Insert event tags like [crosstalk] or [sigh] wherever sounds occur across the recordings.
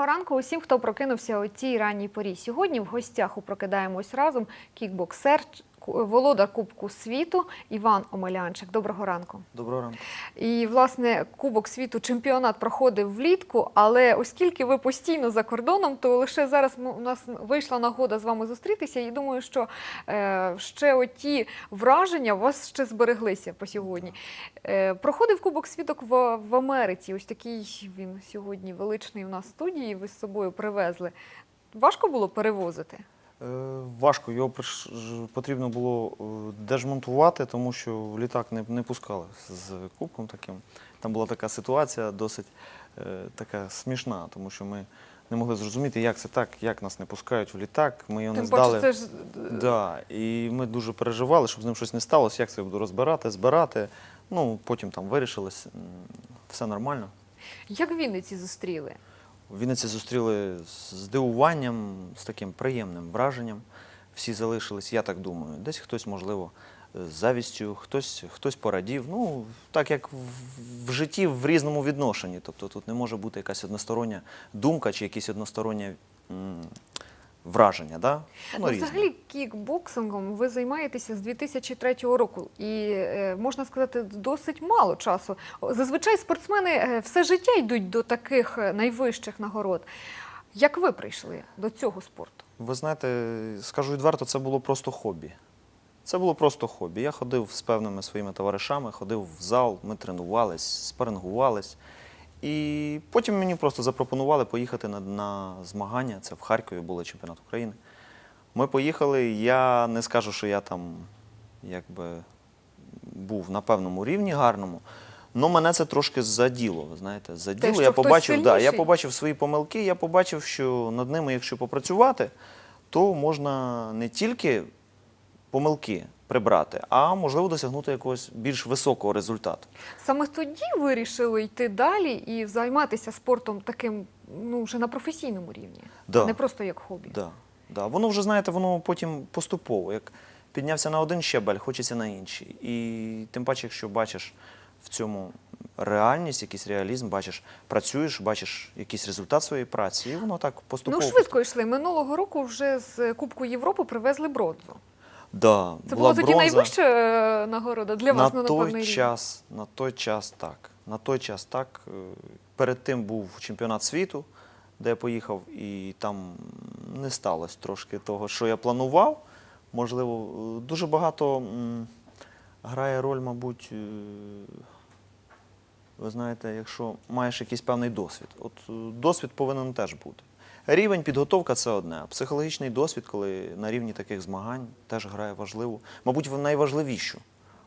Доброго ранку усім, хто прокинувся о цій ранній порі. Сьогодні в гостях у прокидаємось разом кікбоксер, володар Кубку світу Іван Омелянчик. Доброго ранку. Доброго ранку. І власне Кубок світу чемпіонат проходив влітку, але оскільки ви постійно за кордоном, то лише зараз у нас вийшла нагода з вами зустрітися. І думаю, що е, ще оті враження у вас ще збереглися по сьогодні. Е, проходив Кубок світу в, в Америці. Ось такий він сьогодні величний у нас в студії. Ви з собою привезли. Важко було перевозити. Е, важко, його потрібно було е, дежмонтувати, тому що в літак не, не пускали з кубком таким. Там була така ситуація досить е, така смішна, тому що ми не могли зрозуміти, як це так, як нас не пускають в літак. Ми його не здали. це ж Да, і ми дуже переживали, щоб з ним щось не сталося, як це буду розбирати, збирати. Ну, потім там вирішилось, все нормально. як в Вінниці зустріли. В Вінниці зустріли з здивуванням, з таким приємним враженням. Всі залишились, я так думаю. Десь хтось, можливо, з завістю, хтось, хтось порадів. Ну, так як в, житті в різному відношенні. Тобто тут не може бути якась одностороння думка чи якісь одностороннє м, враження. Да? Ну, взагалі, кікбоксингом ви займаєтеся з 2003 року, і е, можна сказати, досить мало часу. Зазвичай спортсмени е, все життя йдуть до таких е, найвищих нагород. Як ви прийшли до цього спорту? Ви знаєте, скажу відверто, це було просто хобі. Це було просто хобі. Я ходив з певними своїми товаришами, ходив в зал, ми тренувались, спарингувались. І потім мені просто запропонували поїхати на, на змагання. Це в Харкові було чемпіонат України. Ми поїхали. Я не скажу, що я там якби був на певному рівні гарному. але мене це трошки заділо, ви знаєте, заділо. що я побачив, да, я побачив свої помилки, я побачив, що над ними, якщо попрацювати, то можна не тільки помилки прибрати, а можливо досягнути якогось більш високого результату. Саме тоді вирішили йти далі і займатися спортом таким, ну вже на професійному рівні, Да. не просто як хобі. Да, да. Воно вже, знаєте, воно потім поступово. Як піднявся на один щебель, хочеться на інший. І тим паче, якщо бачиш в цьому реальність, якийсь реалізм, бачиш, працюєш, бачиш якийсь результат своєї праці, і воно так поступово. Ну швидко йшли. Минулого року вже з Кубку Європи привезли бронзу. Да, Це була тоді бронза. найвища е, нагорода для вас на ну, той напевно, час, на той час так. На той час так. Е, Перед тим був чемпіонат світу, де я поїхав, і там не сталося трошки того, що я планував. Можливо, е, дуже багато м, грає роль, мабуть, е, ви знаєте, якщо маєш якийсь певний досвід. От е, досвід повинен теж бути. Рівень підготовка це одне, психологічний досвід, коли на рівні таких змагань, теж грає важливу, мабуть, найважливішу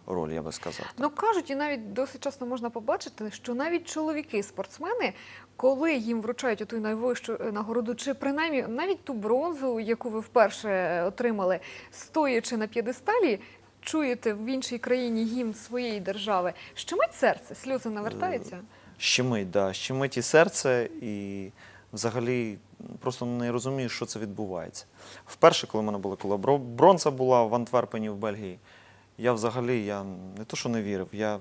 роль, я би сказав. Ну кажуть, і навіть досить часто можна побачити, що навіть чоловіки-спортсмени, коли їм вручають оту найвищу е, нагороду, чи принаймні навіть ту бронзу, яку ви вперше е, отримали, стоячи на п'єдесталі, чуєте в іншій країні гімн своєї держави, щемить серце, сльози навертаються. Щемить, да, щемить і серце, і взагалі просто не розумієш, що це відбувається. Вперше, коли в мене була коли бронза була в Антверпені в Бельгії, я взагалі я не то, що не вірив, я,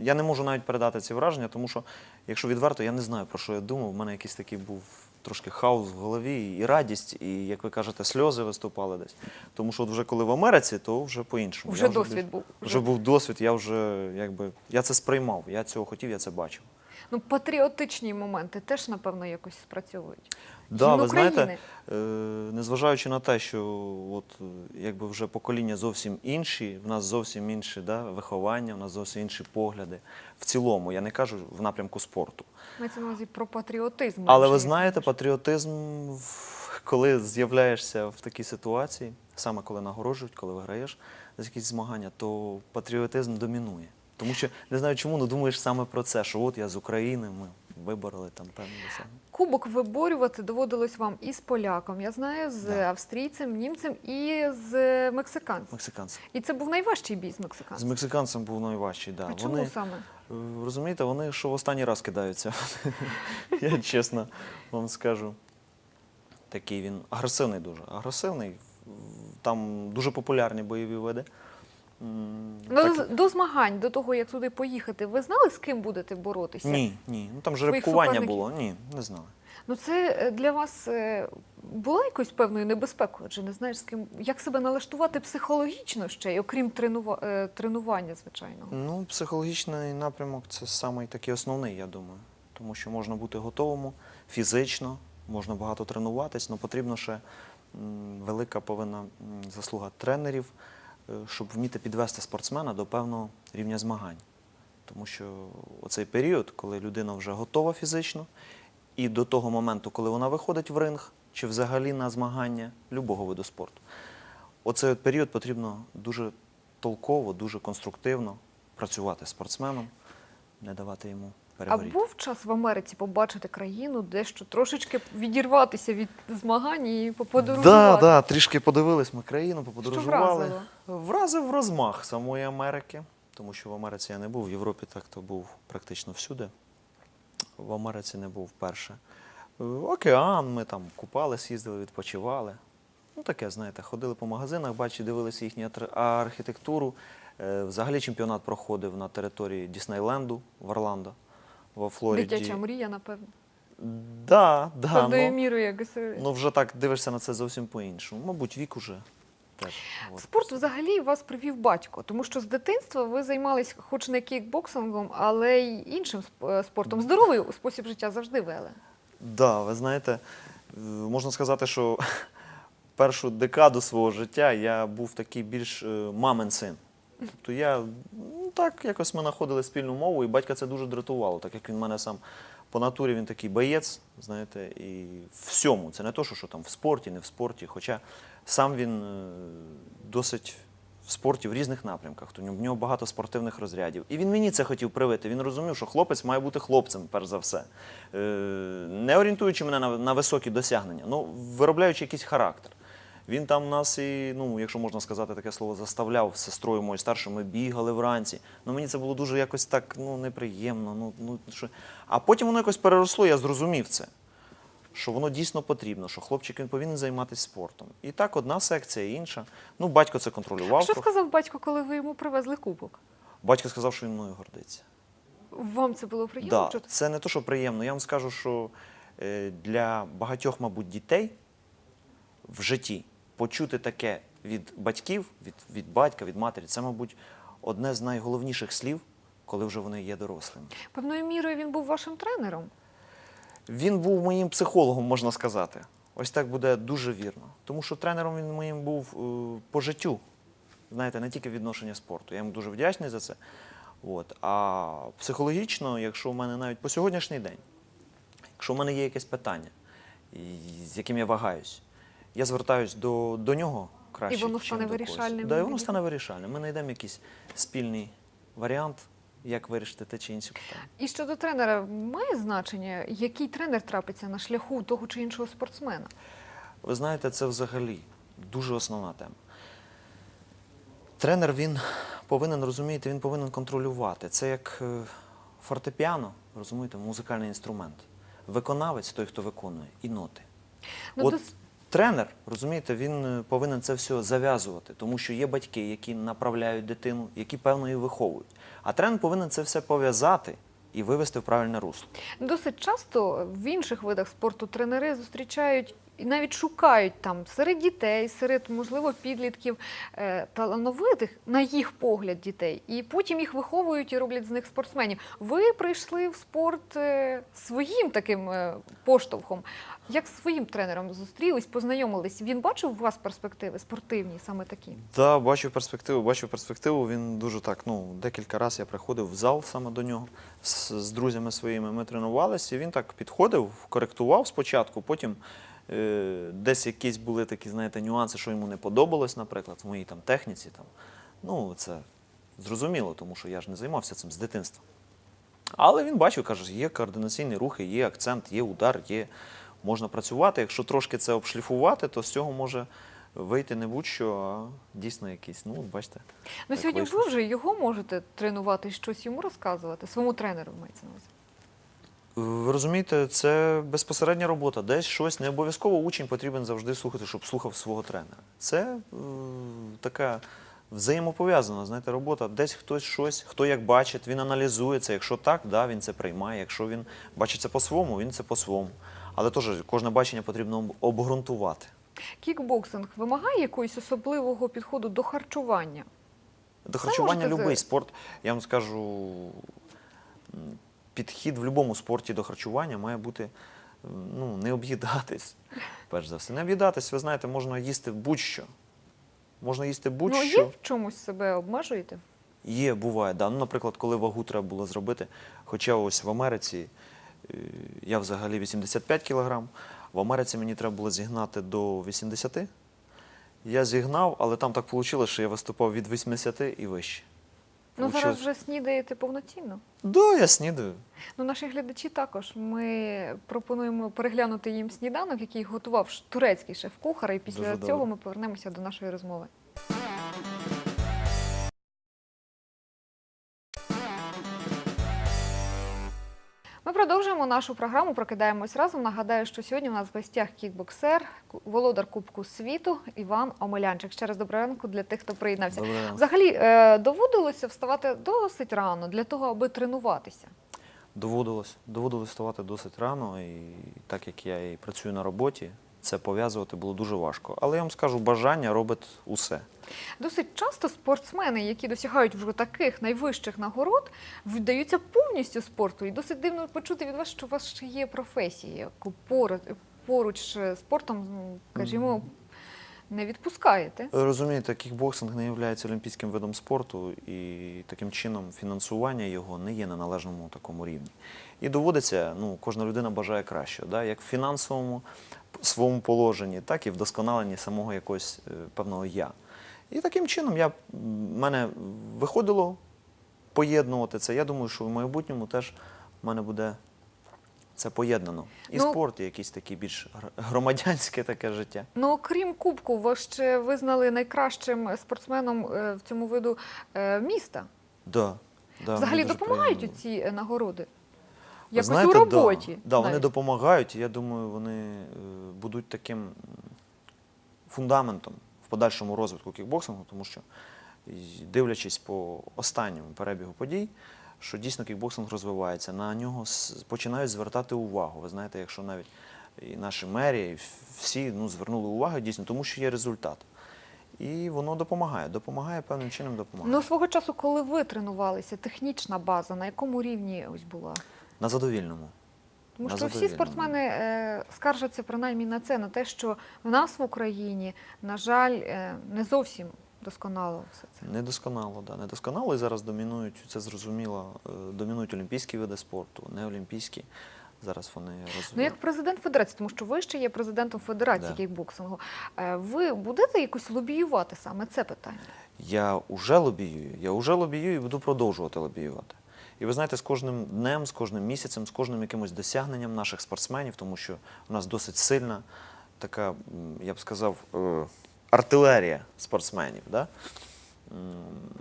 я не можу навіть передати ці враження, тому що, якщо відверто, я не знаю, про що я думав. У мене якийсь такий був трошки хаос в голові, і радість, і, як ви кажете, сльози виступали десь. Тому що от вже коли в Америці, то вже по-іншому. Вже Я досвід більш- був. Вже був досвід, я вже якби я це сприймав, я цього хотів, я це бачив. Ну, патріотичні моменти теж, напевно, якось спрацьовують. Да, ви знаєте, України. е, незважаючи на те, що от, якби вже покоління зовсім інші, в нас зовсім інше да, виховання, в нас зовсім інші погляди. В цілому, я не кажу в напрямку спорту. Мається на увазі про патріотизм. Але ви знаєте, патріотизм, коли з'являєшся в такій ситуації, саме коли нагороджують, коли виграєш за якісь змагання, то патріотизм домінує. Тому що не знаю чому, але думаєш саме про це, що от я з України, ми вибороли там певні досягнення. Кубок виборювати доводилось вам і з поляком, я знаю, з Да. австрійцем, німцем і з мексиканцем. Мексиканці. І це був найважчий бій з З мексиканцем. мексиканцем був найважчий, да. А чому Вони, саме? е, розумієте, вони що в останній раз кидаються. [laughs] Я чесно вам скажу. Такий він агресивний дуже. Агресивний. Там дуже популярні бойові види. Ну, так- до, змагань, до того, як туди поїхати, ви знали, з ким будете боротися? Ні, ні. Ну там жеребкування було. Ні, не знали. Ну це е, для вас е, було якоюсь певною небезпекою, адже не знаєш з ким, як себе налаштувати психологічно ще, окрім тренува, е, тренування, звичайно. Ну, психологічний напрямок це самий такий основний, я думаю. Тому що можна бути готовому фізично, можна багато тренуватись, але потрібно ще велика повинна заслуга тренерів, щоб вміти підвести спортсмена до певного рівня змагань. Тому що оцей період, коли людина вже готова фізично, і до того моменту, коли вона виходить в ринг, чи взагалі на змагання любого виду спорту, оцей період потрібно дуже толково, дуже конструктивно працювати з спортсменом, не давати йому А був час в Америці побачити країну, дещо трошечки відірватися від змагань і Да, подорожувати? да, трішки подивились ми країну, Що поподорожували. вразило? Вразив розмах самої Америки, тому що в Америці я не був, в Європі так то був практично всюди. В Америці не був вперше. Е, Океан, ми там купались, їздили, відпочивали. Ну, таке, знаєте, ходили по магазинах, бачили, дивилися їхню архітектуру. Е, Взагалі чемпіонат проходив на території Діснейленду в Орландо, во Флориді. Дитяча мрія, напевно. Да, да, ну, мірою, як і ну вже так дивишся на це зовсім по-іншому. Мабуть, вік уже теж. Спорт взагалі вас привів батько, тому що з дитинства ви займались хоч не кікбоксингом, але й іншим е, спортом. Здоровий спосіб життя завжди вели. Да, ви знаєте, е, можна сказати, що [laughs] першу декаду свого життя я був такий більш е, мамин син. Тобто я ну, так якось ми знаходили спільну мову, і батька це дуже дратувало, так як він мене сам по натурі він такий боєць, знаєте, і всьому. Це не то, що, що там в спорті, не в спорті. Хоча сам він е, досить в спорті в різних напрямках. В нього багато спортивних розрядів. І він мені це хотів привити. Він розумів, що хлопець має бути хлопцем, перш за все. Е, Не орієнтуючи мене на, високі досягнення, ну, виробляючи якийсь характер. Він там нас і, ну, якщо можна сказати таке слово, заставляв з сестрою моєю старшою, ми бігали вранці. Ну, мені це було дуже якось так ну, неприємно. Ну, ну, що... А потім воно якось переросло, я зрозумів це. Що воно дійсно потрібно, що хлопчик він повинен займатися спортом. І так, одна секція, інша. Ну, батько це контролював. Що трохи. сказав батько, коли ви йому привезли кубок? Батько сказав, що він мною гордиться. Вам це було приємно? Да, чути? це не то, що приємно. Я вам скажу, що е, для багатьох, мабуть, дітей в житті почути таке від батьків, від, від батька, від матері, це, мабуть, одне з найголовніших слів, коли вже вони є дорослими. Певною мірою він був вашим тренером. Він був моїм психологом, можна сказати. Ось так буде дуже вірно. Тому що тренером він моїм був е, по життю. Знаєте, не тільки відношення спорту. Я йому дуже вдячний за це. От. А психологічно, якщо в мене навіть по сьогоднішній день, якщо в мене є якесь питання, з яким я вагаюсь, я звертаюсь до, до нього краще. І воно стане вирішальним Да, і воно стане вирішальним. Ми знайдемо якийсь спільний варіант, як вирішити те чи інше питання. І щодо тренера, має значення, який тренер трапиться на шляху того чи іншого спортсмена? Ви знаєте, це взагалі дуже основна тема. Тренер він повинен розуміти, він повинен контролювати. Це як е, фортепіано, розумієте, музикальний інструмент. Виконавець той, хто виконує, і ноти. Ну, От тренер, розумієте, він е, повинен це все зав'язувати, тому що є батьки, які направляють дитину, які певно її виховують. А тренер повинен це все пов'язати і вивести в правильне русло. Досить часто в інших видах спорту тренери зустрічають і навіть шукають там серед дітей, серед, можливо, підлітків е, талановитих, на їх погляд, дітей, і потім їх виховують і роблять з них спортсменів. Ви прийшли в спорт е, своїм таким е, поштовхом. Як своїм тренером зустрілись, познайомились? Він бачив у вас перспективи спортивні, саме такі? Так, бачу перспективу, бачу перспективу. Він дуже так, ну, декілька разів я приходив в зал саме до нього з, з друзями своїми. Ми тренувалися, і він так підходив, коректував спочатку, потім десь якісь були такі, знаєте, нюанси, що йому не подобалось, наприклад, в моїй там техніці. Там. Ну, це зрозуміло, тому що я ж не займався цим з дитинства. Але він бачив, каже, є координаційні рухи, є акцент, є удар, є можна працювати. Якщо трошки це обшліфувати, то з цього може вийти не будь-що, а дійсно якийсь. Ну, бачите. Ну сьогодні вийшло. ви вже його можете тренувати, щось йому розказувати, своєму тренеру мається на увазі. Ви розумієте, це безпосередня робота. Десь щось не обов'язково учень потрібен завжди слухати, щоб слухав свого тренера. Це е, така взаємопов'язана, знаєте, робота. Десь хтось щось, хто як бачить, він аналізує це. Якщо так, да, він це приймає. Якщо він бачить це по-своєму, він це по-своєму. Але теж кожне бачення потрібно обґрунтувати. Кікбоксинг вимагає якогось особливого підходу до харчування. До харчування будь-який спорт, я вам скажу, підхід в будь-якому спорті до харчування має бути ну, не об'їдатись. Перш за все, не об'їдатись, ви знаєте, можна їсти будь-що. Можна їсти Ну, будь-що. є в чомусь себе обмежуєте? Є, буває, да. Ну, наприклад, коли вагу треба було зробити. Хоча ось в Америці е, я взагалі 85 кілограм, в Америці мені треба було зігнати до 80. Я зігнав, але там так вийшло, що я виступав від 80 і вище. Ну, зараз вже снідаєте повноцінно. Да, я снідаю. Ну, наші глядачі також. Ми пропонуємо переглянути їм сніданок, який готував турецький шеф-кухар, і після Дуже цього добре. ми повернемося до нашої розмови. Продовжуємо нашу програму. Прокидаємось разом. Нагадаю, що сьогодні у нас в гостях кікбоксер, володар Кубку світу Іван Омелянчик. Ще раз доброго ранку для тих, хто приєднався. Взагалі е, доводилося вставати досить рано для того, аби тренуватися. Доводилось, доводилось вставати досить рано, і так як я і працюю на роботі, це пов'язувати було дуже важко. Але я вам скажу, бажання робить усе. Досить часто спортсмени, які досягають вже таких найвищих нагород, віддаються повністю спорту. І досить дивно почути від вас, що у вас ще є професія, яку поруч, з спортом, м, скажімо, не відпускаєте. Розумієте, кікбоксинг не є олімпійським видом спорту, і таким чином фінансування його не є на належному такому рівні. І доводиться, ну, кожна людина бажає кращого, да? як в фінансовому своєму положенні, так і в досконаленні самого якогось е, певного я. І таким чином я, мене виходило поєднувати це. Я думаю, що в майбутньому теж в мене буде це поєднано. І Ну- спорт, і якесь таке більш громадянське таке життя. Ну, окрім кубку, вас ще визнали найкращим спортсменом е, в цьому виду е, міста. Да, да, Взагалі допомагають приємно. ці е, нагороди? Якось знаєте, у роботі. Да, да, вони допомагають. і Я думаю, вони е, будуть таким фундаментом в подальшому розвитку кікбоксингу, тому що, дивлячись по останньому перебігу подій, що дійсно кікбоксинг розвивається, на нього починають звертати увагу. Ви знаєте, якщо навіть і наші мерії, і всі ну, звернули увагу дійсно, тому що є результат. І воно допомагає, допомагає певним чином допомагає. Ну, свого часу, коли ви тренувалися, технічна база на якому рівні ось була? На задовільному. Тому На що всі спортсмени е, скаржаться принаймні на це, на те, що в нас в Україні, на жаль, е, не зовсім досконало все це. Недосконало, да, недосконало. І зараз домінують, це зрозуміло, е, домінують олімпійські види спорту, не олімпійські. Зараз вони розвивають. Ну, як президент федерації, тому що ви ще є президентом Федерації Да. кікбоксингу, е, ви будете якось лобіювати саме це питання? Я вже лобіюю, я вже лобіюю і буду продовжувати лобіювати. І ви знаєте, з кожним днем, з кожним місяцем, з кожним якимось досягненням наших спортсменів, тому що у нас досить сильна така, я б сказав, е, артилерія спортсменів. Да?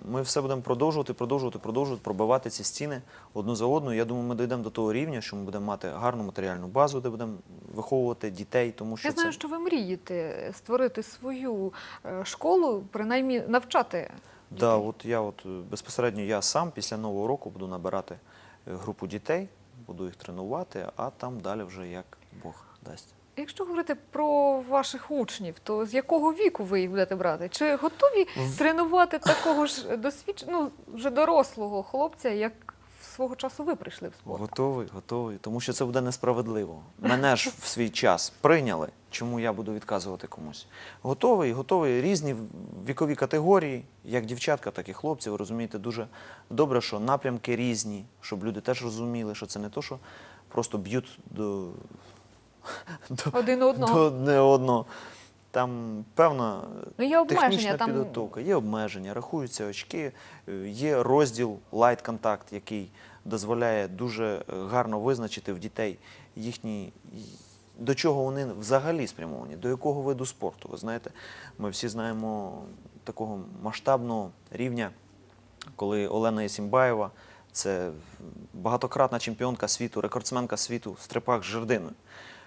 Ми все будемо продовжувати, продовжувати, продовжувати, пробивати ці стіни одну за одною. Я думаю, ми дійдемо до того рівня, що ми будемо мати гарну матеріальну базу, де будемо виховувати дітей, тому що Я знаю, це що ви мрієте створити свою е, школу, принаймні навчати. Да, от я от е, безпосередньо я сам після нового року буду набирати е, групу дітей, буду їх тренувати, а там далі вже як Бог дасть. Якщо говорити про ваших учнів, то з якого віку ви їх будете брати? Чи готові тренувати такого ж досвідченого, ну, вже дорослого хлопця, як свого часу ви прийшли в спорт? Готовий, готовий, тому що це буде несправедливо. Мене ж в свій час прийняли, чому я буду відказувати комусь. Готовий, готовий різні вікові категорії, як дівчатка, так і хлопці. Ви розумієте, дуже добре, що напрямки різні, щоб люди теж розуміли, що це не то, що просто б'ють до, [laughs] до, Один одного. до одне одного. Там певна Ну, є технічна там- підготовка, є обмеження, рахуються очки, е, є розділ лайт контакт, який дозволяє дуже е, гарно визначити в дітей їхні. До чого вони взагалі спрямовані, до якого виду спорту. Ви знаєте, ми всі знаємо такого масштабного рівня, коли Олена Єсімбаєва, це багатократна чемпіонка світу, рекордсменка світу в стрибах з жердиною.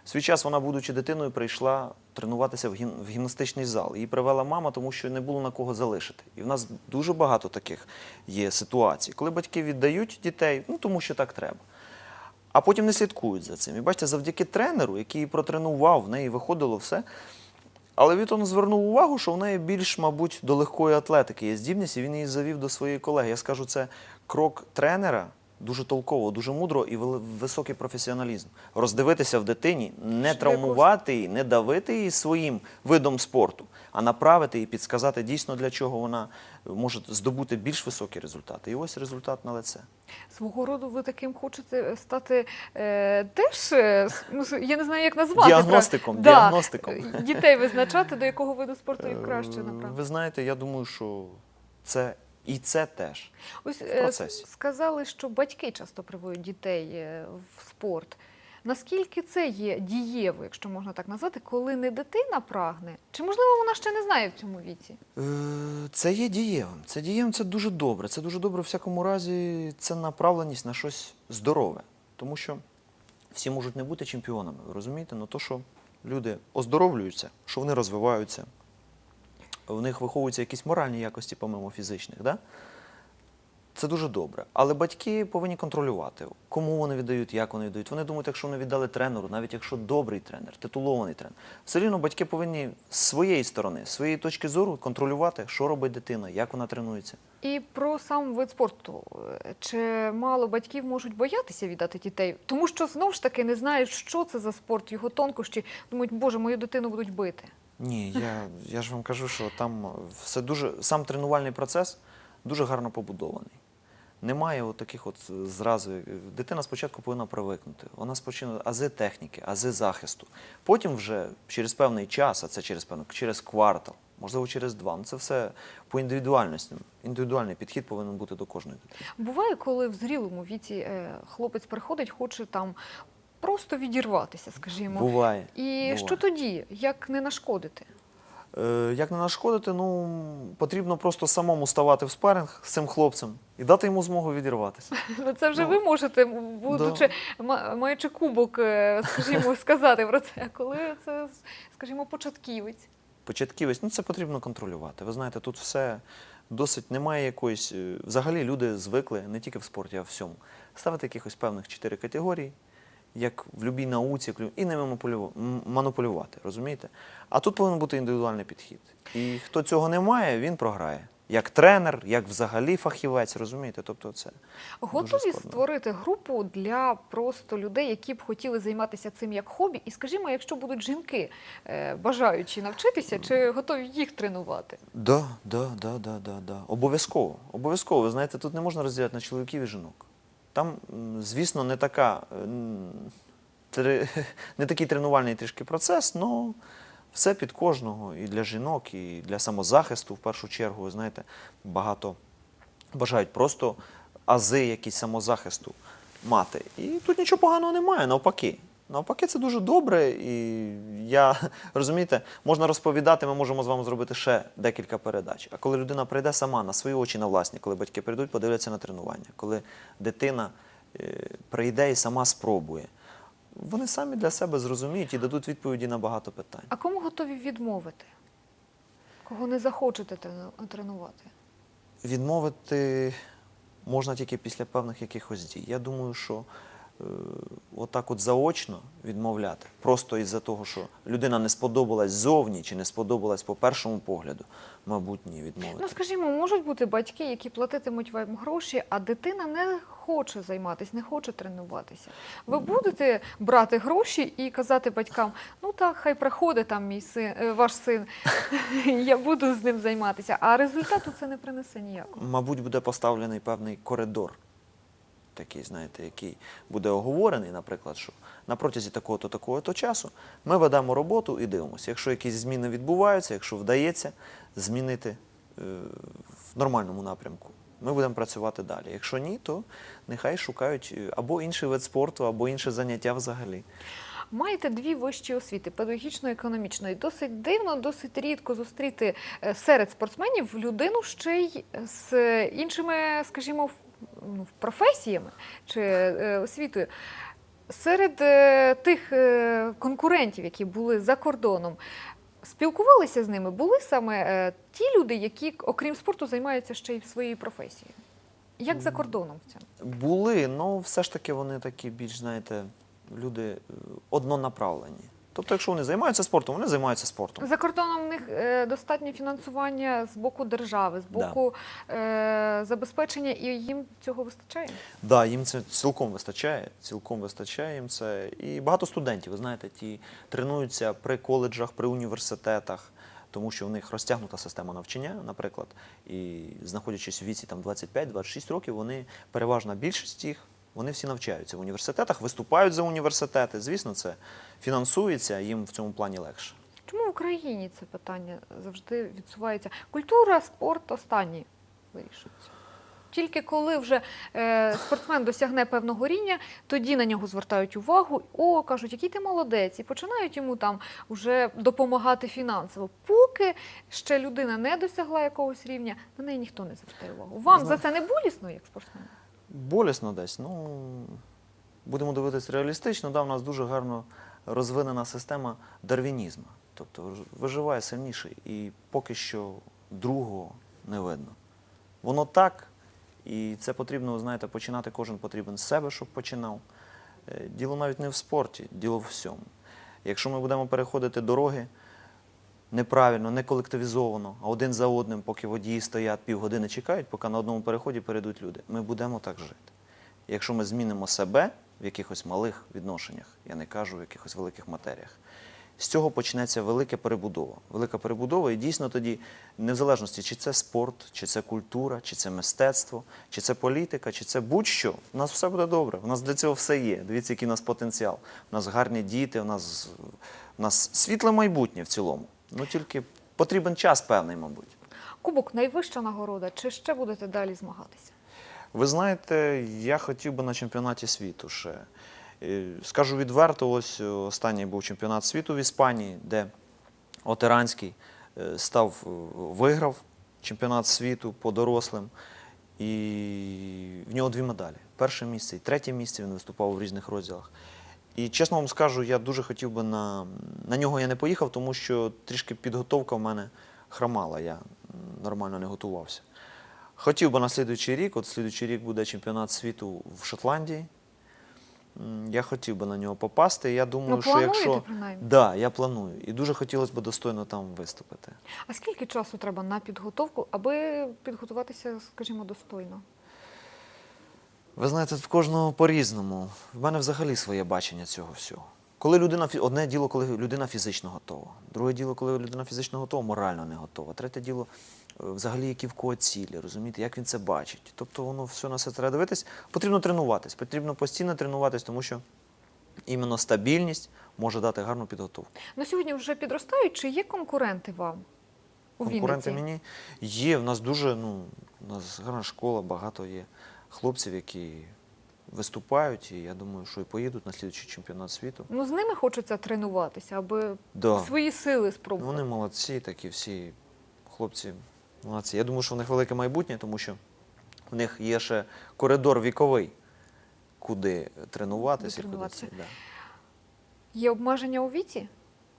Свій час вона, будучи дитиною, прийшла тренуватися в, гім... в гімнастичний зал. Її привела мама, тому що не було на кого залишити. І в нас дуже багато таких є ситуацій, коли батьки віддають дітей, ну тому що так треба. А потім не слідкують за цим. І бачите, завдяки тренеру, який протренував, в неї виходило все. Але він звернув увагу, що в неї більш, мабуть, до легкої атлетики є здібність, і він її завів до своєї колеги. Я скажу, це крок тренера дуже толково, дуже мудро і високий професіоналізм. Роздивитися в дитині, не травмувати її, не давити її своїм видом спорту, а направити і підсказати дійсно для чого вона може здобути більш високі результати. І ось результат на лице. Свого роду ви таким хочете стати е, теж, е, ну, я не знаю, як назвати. Діагностиком, правильно. діагностиком. Е, Дітей визначати, до якого виду спорту їм краще, Е, направду. Ви знаєте, я думаю, що це і це теж. Ось в е, процесі. сказали, що батьки часто приводять дітей е, в спорт. Наскільки це є дієво, якщо можна так назвати, коли не дитина прагне? Чи можливо вона ще не знає в цьому віці? Е, Це є дієвим. Це дієвим, це дуже добре. Це дуже добре, в всякому разі, це направленість на щось здорове. Тому що всі можуть не бути чемпіонами, ви розумієте? Ну то, що люди оздоровлюються, що вони розвиваються, в них виховуються якісь моральні якості, помимо фізичних, да? це дуже добре. Але батьки повинні контролювати, кому вони віддають, як вони віддають. Вони думають, якщо вони віддали тренеру, навіть якщо добрий тренер, титулований тренер, все рівно батьки повинні з своєї сторони, з своєї точки зору контролювати, що робить дитина, як вона тренується. І про сам вид спорту. Чи мало батьків можуть боятися віддати дітей? Тому що знову ж таки не знають, що це за спорт, його тонкощі. Думають, боже, мою дитину будуть бити. Ні, я, я ж вам кажу, що там все дуже сам тренувальний процес дуже гарно побудований. Немає таких от зразу. Дитина спочатку повинна привикнути. Вона спочинає ази техніки, ази захисту. Потім вже через певний час, а це через певний, через квартал, можливо, через два. Ну це все по індивідуальності. Індивідуальний підхід повинен бути до кожної дитини. Буває, коли в зрілому віці е, хлопець приходить, хоче там просто відірватися, скажімо. Буває. І буває. що тоді? Як не нашкодити? Е, Як не нашкодити, ну потрібно просто самому ставати в спаринг з цим хлопцем і дати йому змогу відірватися. [laughs] Ну, Це вже Ну, ви можете, будучи ма- маючи кубок, е, скажімо, [laughs] сказати про це. А коли це, скажімо, початківець. Початківець, ну це потрібно контролювати. Ви знаєте, тут все досить немає якоїсь. е, Взагалі люди звикли не тільки в спорті, а в всьому. Ставити якихось певних чотири категорії, як в будь-якій науці, і ними маніпулю- маніпулювати, розумієте? А тут повинен бути індивідуальний підхід. І хто цього не має, він програє. Як тренер, як взагалі фахівець, розумієте? Тобто це Готові створити групу для просто людей, які б хотіли займатися цим як хобі. І скажімо, якщо будуть жінки е, бажаючі навчитися, чи готові їх тренувати? Да, да, да, да, да, да. Обов'язково. Обов'язково. Ви знаєте, тут не можна розділяти на чоловіків і жінок. Там, звісно, не така [laughs] не такий тренувальний трішки процес, але все під кожного і для жінок, і для самозахисту, в першу чергу, ви знаєте, багато бажають просто ази якісь самозахисту мати. І тут нічого поганого немає, навпаки. Навпаки, це дуже добре, і я [laughs] розумієте, можна розповідати, ми можемо з вами зробити ще декілька передач. А коли людина прийде сама на свої очі на власні, коли батьки прийдуть, подивляться на тренування, коли дитина е, прийде і сама спробує, вони самі для себе зрозуміють і дадуть відповіді на багато питань. А кому готові відмовити? Кого не захочете тренувати? Відмовити можна тільки після певних якихось дій. Я думаю, що отак от заочно відмовляти, просто із-за того, що людина не сподобалась зовні чи не сподобалась по першому погляду, мабуть, ні, відмовити. Ну, скажімо, можуть бути батьки, які платитимуть вам гроші, а дитина не хоче займатися, не хоче тренуватися. Ви будете брати гроші і казати батькам: ну так, хай приходить там мій син, е, ваш син, [laughs] я буду з ним займатися. А результату це не принесе ніякого. Мабуть, буде поставлений певний коридор, такий, знаєте, який буде оговорений, наприклад, що на протязі такого-то, такого-то часу ми ведемо роботу і дивимося. Якщо якісь зміни відбуваються, якщо вдається змінити е, в нормальному напрямку, ми будемо працювати далі. Якщо ні, то нехай шукають е, або інший вид спорту, або інше заняття взагалі. Маєте дві вищі освіти педагогічно-економічної. Досить дивно, досить рідко зустріти е, серед спортсменів людину ще й з іншими, скажімо, ну, професіями чи е, освітою. Серед е, тих е, конкурентів, які були за кордоном, спілкувалися з ними, були саме е, ті люди, які, окрім спорту, займаються ще й своєю професією. Як за кордоном в цьому? Були, але все ж таки вони такі більш, знаєте, люди е, однонаправлені. Тобто, якщо вони займаються спортом, вони займаються спортом. За кордоном в них е, достатнє фінансування з боку держави, з боку е, забезпечення, і їм цього вистачає. Да, їм це цілком вистачає, цілком вистачає їм це. І багато студентів, ви знаєте, ті тренуються при коледжах, при університетах, тому що в них розтягнута система навчання, наприклад, і знаходячись у віці там 25-26 років, вони переважна більшість їх. Вони всі навчаються в університетах, виступають за університети. Звісно, це фінансується, їм в цьому плані легше. Чому в Україні це питання завжди відсувається? Культура, спорт останні вирішуються. Тільки коли вже е, спортсмен досягне певного рівня, тоді на нього звертають увагу. О, кажуть, який ти молодець, і починають йому там вже допомагати фінансово. Поки ще людина не досягла якогось рівня, на неї ніхто не звертає увагу. Вам Зна- за це не болісно, як спортсмену? Болісно десь. Ну, будемо дивитися реалістично, да, в нас дуже гарно розвинена система дарвінізму. Тобто виживає сильніший. І поки що другого не видно. Воно так, і це потрібно, знаєте, починати кожен потрібен з себе, щоб починав. Е, Діло навіть не в спорті, діло в всьому. Якщо ми будемо переходити дороги неправильно, не колективізовано, а один за одним, поки водії стоять півгодини чекають, поки на одному переході перейдуть люди, ми будемо так жити. Якщо ми змінимо себе в якихось малих відношеннях, я не кажу в якихось великих матеріях, з цього почнеться велика перебудова. Велика перебудова, і дійсно тоді, незалежності, чи це спорт, чи це культура, чи це мистецтво, чи це політика, чи це будь-що, у нас все буде добре. У нас для цього все є. Дивіться, який у нас потенціал. У нас гарні діти, у нас, у нас світле майбутнє в цілому. Ну тільки потрібен час певний, мабуть. Кубок найвища нагорода, чи ще будете далі змагатися? Ви знаєте, я хотів би на чемпіонаті світу ще. Е, Скажу відверто, ось е, останній був чемпіонат світу в Іспанії, де Отеранський е, став, виграв чемпіонат світу по дорослим. І в нього дві медалі. Перше місце і третє місце він виступав у різних розділах. І чесно вам скажу, я дуже хотів би на, на нього я не поїхав, тому що трішки підготовка в мене хромала, я нормально не готувався. Хотів би на слідуючий рік, от слідуючий рік буде чемпіонат світу в Шотландії. Я хотів би на нього попасти. Я думаю, Ну, що якщо. принаймні? Да, я планую. І дуже хотілося б достойно там виступити. А скільки часу треба на підготовку, аби підготуватися, скажімо, достойно? Ви знаєте, в кожного по-різному. В мене взагалі своє бачення цього всього. Коли людина одне діло, коли людина фізично готова, друге діло, коли людина фізично готова, морально не готова. Третє діло, е, взагалі, які в кого цілі, розумієте, як він це бачить. Тобто воно все на це треба дивитись. Потрібно тренуватись, потрібно постійно тренуватись, тому що іменно стабільність може дати гарну підготовку. На сьогодні вже підростають, чи є конкуренти вам у Конкуренти Вінниці? мені є. В нас дуже, ну, у нас гарна школа, багато є хлопців, які виступають, і я думаю, що і поїдуть на слідчий чемпіонат світу. Ну, з ними хочеться тренуватися, аби Да. свої сили Ну, спробувати. Вони молодці, такі всі хлопці молодці. Я думаю, що в них велике майбутнє, тому що в них є ще коридор віковий, куди тренуватися. і куди тренуватися. да. Є обмеження у віці?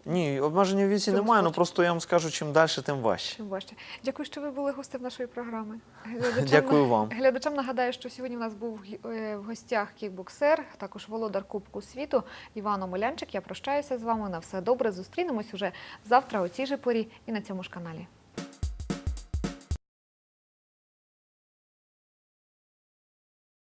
Ні, обмеження в віці Цьому немає, ну просто я вам скажу, чим далі, тим важче. Важче. Дякую, що ви були гостем нашої програми. [laughs] Глядачам, Дякую вам. Глядачам нагадаю, що сьогодні у нас був е, в гостях кікбоксер, також володар Кубку світу Іван Омелянчик. Я прощаюся з вами. На все добре. Зустрінемось уже завтра у цій же порі і на цьому ж каналі.